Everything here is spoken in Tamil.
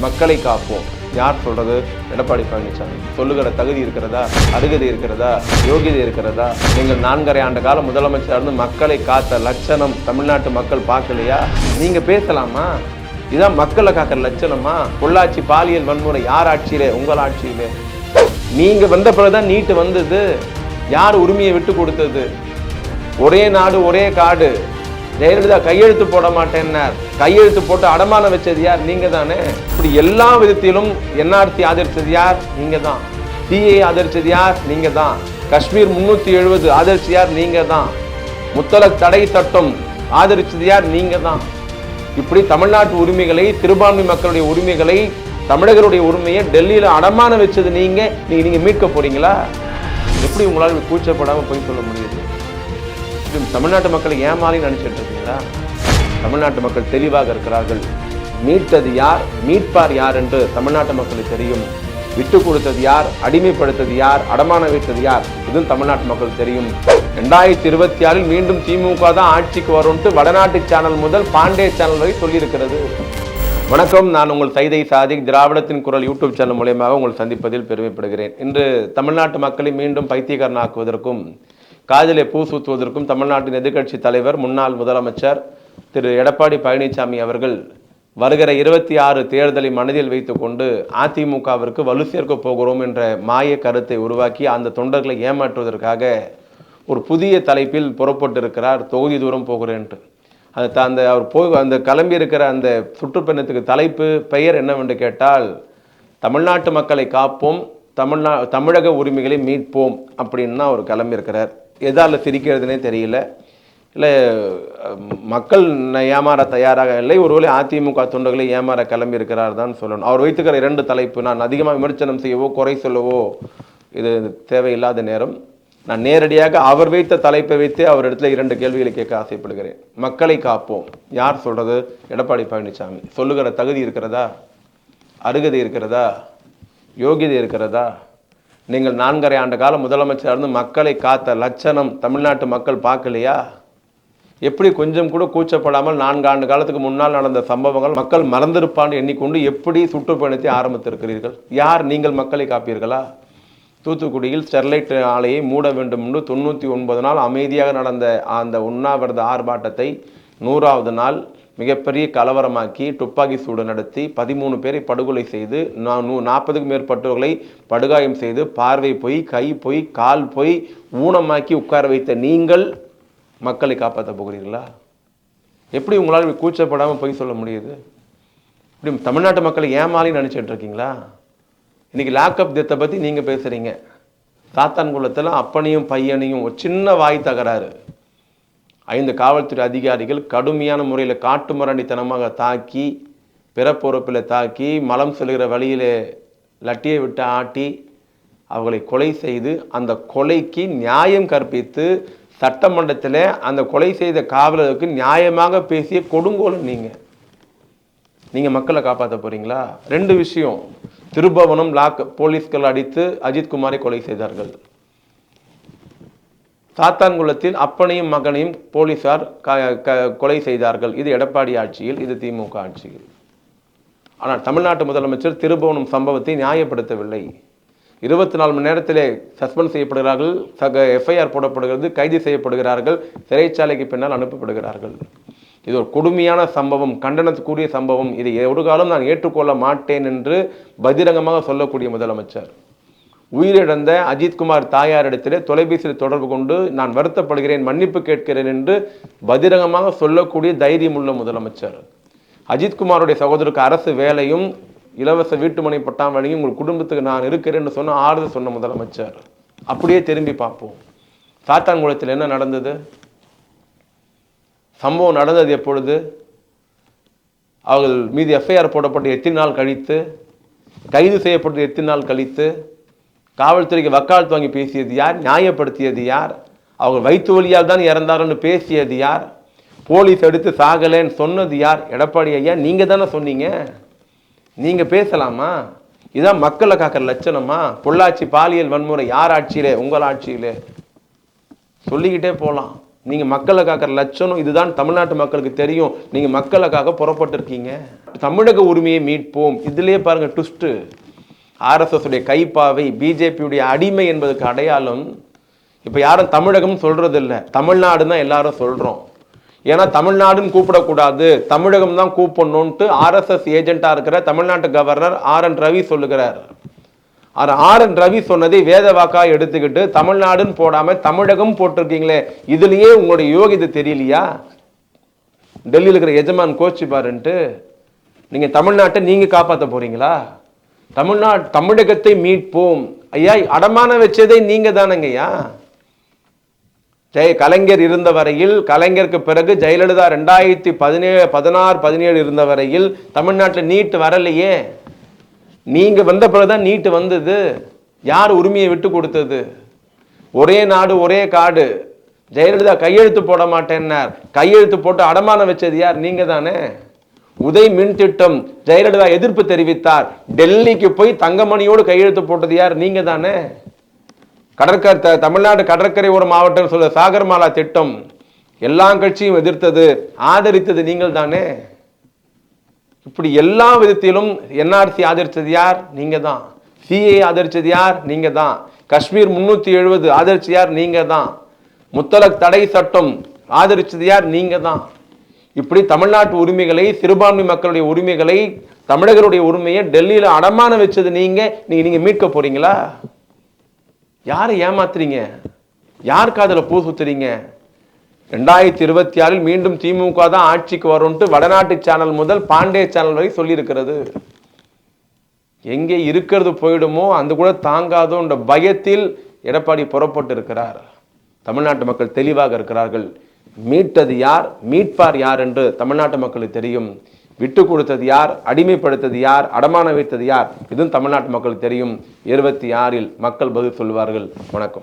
மக்களை காப்போம். யார் சொல்றது? எடப்பாடி பழனிசாமி. சொல்லுகிற தகுதி இருக்கிறதா? அருகதை இருக்கிறதா? யோகிதை இருக்கிறதா? நீங்கள் நான்கரை ஆண்டு காலம் முதலமைச்சர் இருந்து மக்களை காத்த லட்சணம் தமிழ்நாட்டு மக்கள் பார்க்கலையா? நீங்க பேசலாமா? இதுதான் மக்களை காக்கிற லட்சணமா? பொள்ளாச்சி பாலியல் வன்முறை யார் ஆட்சியிலே? உங்கள் ஆட்சியிலே. நீங்க வந்த பிறகுதான் நீட்டு வந்தது. யார் உரிமையை விட்டு கொடுத்தது? ஒரே நாடு ஒரே காடு. ஜெயலலிதா கையெழுத்து போட மாட்டேன்னார். கையெழுத்து போட்டு அடமானம் வச்சது யார்? நீங்க தானே இப்படி எல்லா விதத்திலும் என்ஆர்சி ஆதரிச்சது யார்? நீங்க தான் சிஏ ஆதரிச்சது யார்? நீங்க தான் காஷ்மீர் முன்னூத்தி எழுபது ஆதரிச்சது யார்? நீங்க தான் முத்தலக் தடை சட்டம் ஆதரிச்சது யார்? நீங்க தான் இப்படி தமிழ்நாட்டு உரிமைகளை சிறுபான்மை மக்களுடைய உரிமைகளை தமிழர்களுடைய உரிமையை டெல்லியில் அடமானம் வச்சது நீங்க. நீங்க நீங்க மீட்க போறீங்களா? எப்படி உங்களால் கூச்சப்படாமல் போய் சொல்ல முடியுது? தமிழ்நாட்டு மக்களை ஏமாறி நினைச்சிட்டு இருக்கீங்களா? தமிழ்நாட்டு மக்கள் தெளிவாக இருக்கிறார்கள். மீட்டது யார்? மீட்பார் யார் என்று தமிழ்நாட்டு மக்களுக்கு தெரியும். விட்டு கொடுத்தது யார்? அடிமைப்படுத்தது யார்? அடமானம் வைத்தது யார்? இதுவும் தமிழ்நாட்டு மக்கள் தெரியும். ரெண்டாயிரத்தி இருபத்தி ஆறில் மீண்டும் திமுக தான் ஆட்சிக்கு வரும்ட்டு வடநாட்டு சேனல் முதல் பாண்டே சேனல் வரை சொல்லியிருக்கிறது. வணக்கம். நான் உங்கள் சைதை சாதிக். திராவிடத்தின் குரல் யூடியூப் சேனல் மூலியமாக உங்கள் சந்திப்பதில் பெருமைப்படுகிறேன். இன்று தமிழ்நாட்டு மக்களை மீண்டும் பைத்தியக்காரனாக்குவதற்கும் காதலை பூ சூத்துவதற்கும் தமிழ்நாட்டின் எதிர்க்கட்சி தலைவர் முன்னாள் முதலமைச்சர் திரு எடப்பாடி பழனிசாமி அவர்கள் வருகிற இருபத்தி ஆறு தேர்தலை மனதில் வைத்துக்கொண்டு அதிமுகவிற்கு வலு சேர்க்க போகிறோம் என்ற மாய கருத்தை உருவாக்கி அந்த தொண்டர்களை ஏமாற்றுவதற்காக ஒரு புதிய தலைப்பில் புறப்பட்டிருக்கிறார். தொகுதி தூரம் போகிறேன்ட்டு. அது அந்த அவர் போய் அந்த கிளம்பி இருக்கிற அந்த சுற்றுப்பயணத்துக்கு தலைப்பு பெயர் என்னவென்று கேட்டால் தமிழ்நாட்டு மக்களை காப்போம் தமிழ்நா தமிழக உரிமைகளை மீட்போம் அப்படின்னு தான் அவர் கிளம்பியிருக்கிறார் எதால் சிரிக்கிறதுனே தெரியல. இல்லை மக்கள் ஏமாற தயாராக இல்லை. ஒருவேளை அதிமுக தொண்டர்களை ஏமாற கிளம்பி இருக்கிறார் தான் சொல்லணும். அவர் வைத்துக்கிற இரண்டு தலைப்பு நான் அதிகமாக விமர்சனம் செய்யவோ குறை சொல்லவோ இது தேவையில்லாத நேரம். நான் நேரடியாக அவர் வைத்த தலைப்பை வைத்து அவர் இடத்துல இரண்டு கேள்விகளை கேட்க ஆசைப்படுகிறேன். மக்களை காப்போம். யார் சொல்கிறது எடப்பாடி பழனிசாமி. சொல்லுகிற தகுதி இருக்கிறதா? அருகதை இருக்கிறதா? யோகிதை இருக்கிறதா? நீங்கள் நான்கரை ஆண்டு காலம் முதலமைச்சர் இருந்து மக்களை காத்த லட்சணம் தமிழ்நாட்டு மக்கள் பார்க்கலையா? எப்படி கொஞ்சம் கூட கூச்சப்படாமல் நான்கு ஆண்டு காலத்துக்கு முன்னால் நடந்த சம்பவங்கள் மக்கள் மறந்திருப்பான்னு எண்ணிக்கொண்டு எப்படி சுற்றுப்பயணத்தை ஆரம்பித்திருக்கிறீர்கள்? யார் நீங்கள் மக்களை காப்பீர்களா? தூத்துக்குடியில் ஸ்டெர்லைட் ஆலையை மூட வேண்டும் என்று தொண்ணூற்றி ஒன்பது நாள் அமைதியாக நடந்த அந்த உண்ணாவிரத ஆர்ப்பாட்டத்தை நூறாவது நாள் மிகப்பெரிய கலவரமாக்கி துப்பாக்கி சூடு நடத்தி பதிமூணு பேரை படுகொலை செய்து நூ நாற்பதுக்கும் மேற்பட்டவர்களை படுகாயம் செய்து பார்வை போய் கை போய் கால் போய் ஊனமாக்கி உட்கார வைத்த நீங்கள் மக்களை காப்பாற்ற போகிறீர்களா? எப்படி உங்களால் இப்படி கூச்சப்படாமல் போய் சொல்ல முடியுது? இப்படி தமிழ்நாட்டு மக்களை ஏமாறி நினச்சிட்டு இருக்கீங்களா? இன்னைக்கு லாக்அப் டெத்தை பற்றி நீங்கள் பேசுகிறீங்க சாத்தான்குளத்தில் அப்பனையும் பையனையும் ஒரு சின்ன வாய் தகராறு. ஐந்து காவல்துறை அதிகாரிகள் கடுமையான முறையில் காட்டுமிராண்டித்தனமாக தாக்கி பிறப்பொறுப்பில் தாக்கி மலம் செல்கிற வழியிலே லட்டியை விட்டு ஆட்டி அவர்களை கொலை செய்து அந்த கொலைக்கு நியாயம் கற்பித்து சட்டமன்றத்தில் அந்த கொலை செய்த காவலருக்கு நியாயமாக பேசிய கொடுங்கோலும் நீங்கள் நீங்கள் மக்களை காப்பாற்ற போகிறீங்களா ரெண்டு விஷயம். திருபவனம் லாக் போலீஸ்கள் அடித்து அஜித்குமாரை கொலை செய்தார்கள். சாத்தான்குளத்தில் அப்பனையும் மகனையும் போலீசார் க- க- கொலை செய்தார்கள். இது எடப்பாடி ஆட்சியில் இது திமுக ஆட்சியில். ஆனால் தமிழ்நாட்டு முதலமைச்சர் திருபுவனம் சம்பவத்தை நியாயப்படுத்தவில்லை. இருபத்தி நாலு மணி நேரத்திலே சஸ்பெண்ட் செய்யப்படுகிறார்கள் சக எஃப்ஐஆர் போடப்படுகிறது கைது செய்யப்படுகிறார்கள் சிறைச்சாலைக்கு பின்னால் அனுப்பப்படுகிறார்கள். இது ஒரு கொடுமையான சம்பவம் கண்டனத்துக்குரிய சம்பவம். இதை ஒரு காலம் நான் ஏற்றுக்கொள்ள மாட்டேன் என்று பகிரங்கமாக சொல்லக்கூடிய முதலமைச்சர். உயிரிழந்த அஜித்குமார் தாயாரிடத்திலே தொலைபேசியில் தொடர்பு கொண்டு நான் வருத்தப்படுகிறேன் மன்னிப்பு கேட்கிறேன் என்று பகிரங்கமாக சொல்லக்கூடிய தைரியம் உள்ள முதலமைச்சர். அஜித்குமாருடைய சகோதரருக்கு அரசு வேலையும் இலவச வீட்டுமனை பட்டாம் வழியும் உங்கள் குடும்பத்துக்கு நான் இருக்கிறேன்னு சொன்ன ஆறுதல் சொன்ன முதலமைச்சர். அப்படியே திரும்பி பார்ப்போம். சாத்தான்குளத்தில் என்ன நடந்தது? சம்பவம் நடந்தது எப்பொழுது? அவர்கள் மீது எஃப்ஐஆர் போடப்பட்டு எத்தனை நாள் கழித்து? கைது செய்யப்பட்டு எத்தனை நாள் கழித்து? காவல்துறைக்கு வக்காலத்து வாங்கி பேசியது யார்? நியாயப்படுத்தியது யார்? அவங்க வயிற்று வழியால் தான் இறந்தாருன்னு பேசியது யார்? போலீஸ் எடுத்து சாகலைன்னு சொன்னது யார்? எடப்பாடி ஐயா நீங்கள் தானே சொன்னீங்க. நீங்கள் பேசலாமா? இதான் மக்களை காக்கிற லட்சணமா? பொள்ளாச்சி பாலியல் வன்முறை யார் ஆட்சியிலே? உங்கள் ஆட்சியிலே. சொல்லிக்கிட்டே போகலாம் நீங்கள் மக்களை காக்கிற லட்சணம் இதுதான். தமிழ்நாட்டு மக்களுக்கு தெரியும். நீங்கள் மக்களுக்காக புறப்பட்டிருக்கீங்க. தமிழக உரிமையை மீட்போம். இதுலேயே பாருங்கள் ட்விஸ்ட்டு ஆர்எஸ்எஸுடைய கைப்பாவை பிஜேபியுடைய அடிமை என்பதுக்கு அடையாளம் இப்போ யாரும் தமிழகம் சொல்கிறதில்ல தமிழ்நாடு தான் எல்லாரும் சொல்கிறோம் ஏன்னா தமிழ்நாடுன்னு கூப்பிடக்கூடாது. தமிழகம் தான் கூப்பிடணுன்ட்டு ஆர்எஸ்எஸ் ஏஜெண்ட்டாக இருக்கிற தமிழ்நாட்டு கவர்னர் ஆர் என் ரவி சொல்லுகிறார். ஆனா ஆர் என் ரவி சொன்னதை வேத வாக்காக எடுத்துக்கிட்டு தமிழ்நாடுன்னு போடாமல் தமிழகம் போட்டிருக்கீங்களே இதுலேயே உங்களுடைய யோகிதை தெரியலையா? டெல்லியில் இருக்கிற எஜமான் கோச்சு பாருன்ட்டு நீங்கள் தமிழ்நாட்டை நீங்கள் காப்பாற்ற போகிறீங்களா தமிழ்நாடு தமிழகத்தை மீட்போம். ஐயா அடமான வச்சதே நீங்க தானங்கய்யா ஜெய கலைஞர் இருந்த வரையில் கலைஞருக்கு பிறகு ஜெயலலிதா ரெண்டாயிரத்தி பதினேழு பதினாறு பதினேழு இருந்த வரையில் தமிழ்நாட்டில் நீட் வரலையே. நீங்க வந்த பிறகுதான் நீட்டு வந்தது. யார் உரிமையை விட்டு கொடுத்தது? ஒரே நாடு ஒரே காடு. ஜெயலலிதா கையெழுத்து போட மாட்டேன்னார். கையெழுத்து போட்டு அடமானம் வச்சது யார்? நீங்க தானே. உதய் மின் திட்டம் ஜெயலலிதா எதிர்ப்பு தெரிவித்தார். டெல்லிக்கு போய் தங்கமணியோடு கையெழுத்து போட்டது யார்? நீங்க தானே? கடற்கரை த- தமிழ்நாடு கடற்கரை ஒரு மாவட்டம் சொல்ல சாகர்மாலா திட்டம் எல்லா கட்சியும் எதிர்த்தது ஆதரித்தது நீங்கள் தானே? இப்படி எல்லா விதத்திலும் என்ஆர்சி ஆதரித்தது யார்? நீங்க தான். சிஏ ஆதரித்தது யார்? நீங்க தான். காஷ்மீர் முன்னூத்தி எழுபது ஆதரிச்சது யார்? நீங்க தான். முத்தலக் தடை சட்டம் ஆதரிச்சது யார்? நீங்க தான். இப்படி தமிழ்நாட்டு உரிமைகளை சிறுபான்மை மக்களுடைய உரிமைகளை தமிழர்களுடைய உரிமையை டெல்லியில் அடமானம் வச்சது நீங்க நீங்க நீங்க மீட்க போறீங்களா? யாரை ஏமாத்துறீங்க? யார் காதில் பூ சுத்துறீங்க? ரெண்டாயிரத்தி இருபத்தி ஆறில் மீண்டும் திமுக தான் ஆட்சிக்கு வரும்ட்டு வடநாட்டு சேனல் முதல் பாண்டே சேனல் வரை சொல்லியிருக்கிறது. எங்கே இருக்கிறது போயிடுமோ அந்த கூட தாங்காதோன்ற பயத்தில் எடப்பாடி புறப்பட்டு இருக்கிறார். தமிழ்நாட்டு மக்கள் தெளிவாக இருக்கிறார்கள். மீட்டது யார்? மீட்பார் யார் என்று தமிழ்நாட்டு மக்களுக்கு தெரியும். விட்டு கொடுத்தது யார்? அடிமைப்படுத்தது யார்? அடமான வைத்தது யார்? இதுவும் தமிழ்நாட்டு மக்களுக்கு தெரியும். இருபத்தி ஆறில் மக்கள் பதில் சொல்வார்கள். வணக்கம்.